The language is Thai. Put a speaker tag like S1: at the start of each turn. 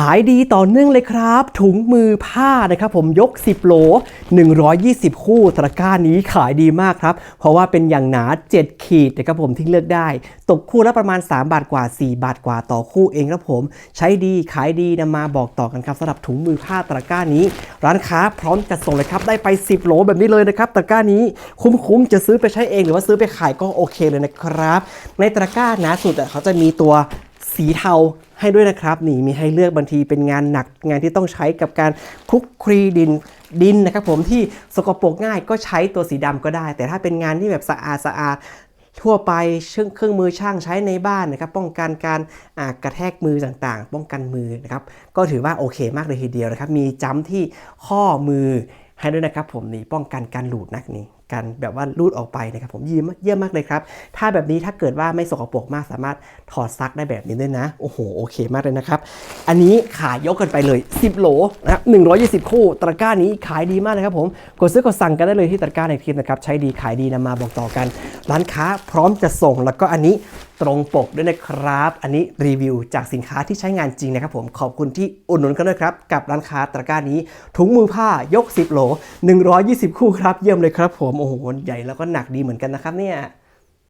S1: ขายดีต่อเนื่องเลยครับ ถุงมือผ้านะครับผมยก 10 โหล 120 คู่ตะกร้านี้ขายดีมากครับ เพราะว่าเป็นอย่างหนา 7 ขีดนะครับผมที่เลือกได้ ตกคู่ละประมาณ 3 บาทกว่า 4 บาทกว่าต่อคู่เองครับผม ใช้ดีขายดีนำมาบอกต่อกันครับสำหรับถุงมือผ้าตะกร้านี้ ร้านค้าพร้อมจัดส่งเลยครับได้ไป 10 โหลแบบนี้เลยนะครับตะกร้านี้คุ้มๆจะซื้อไปใช้เองหรือว่าซื้อไปขายก็โอเคเลยนะครับ ในตะกร้าหนาสุดอะเขาจะมีตัวสีเทา ให้ด้วยนะครับนี่มีให้เลือกบางทีเป็นงานหนักงานที่ต้องใช้กับการคลุกคลีดินดินนะครับผมที่สกปรกง่ายก็ใช้ตัวสีดำก็ได้ แต่ถ้าเป็นงานที่แบบสะอาดสะอาดทั่วไปเครื่องเครื่องมือช่างใช้ในบ้านนะครับ ป้องกันการกระแทกมือต่างๆ ป้องกันมือนะครับ ก็ถือว่าโอเคมากเลยทีเดียวนะครับ มีจ้ำที่ข้อมือ ให้ด้วยนะครับผมนี่ป้องกันการหลุดนักนี่การแบบว่ารูดออกไปนะครับผมเยี่ยมเยี่ยมมากเลยครับ ถ้าแบบนี้ถ้าเกิดว่าไม่สกปรกมากสามารถถอดซักได้แบบนี้ด้วยนะ โอ้โห โอเคมากเลยนะครับ อันนี้ขายยกกันไปเลย 10 โหลนะครับ120คู่ ตะกร้านี้ขายดีมากเลยครับผม กดซื้อกดสั่งกันได้เลยที่ตะกร้าในคลิปนะครับ ใช้ดีขายดีนำมาบอกต่อกัน ร้านค้าพร้อมจะส่งแล้วก็อันนี้ ตรงปกด้วยนะครับ อันนี้รีวิวจากสินค้าที่ใช้งานจริงนะครับผมขอบคุณที่อุดหนุนกันด้วยครับ กับร้านค้าตะกร้านี้ ถุงมือผ้ายก 10 โหล 120 คู่ครับ เยี่ยมเลยครับผม โอ้โห ใหญ่แล้วก็หนักดีเหมือนกันนะครับเนี่ย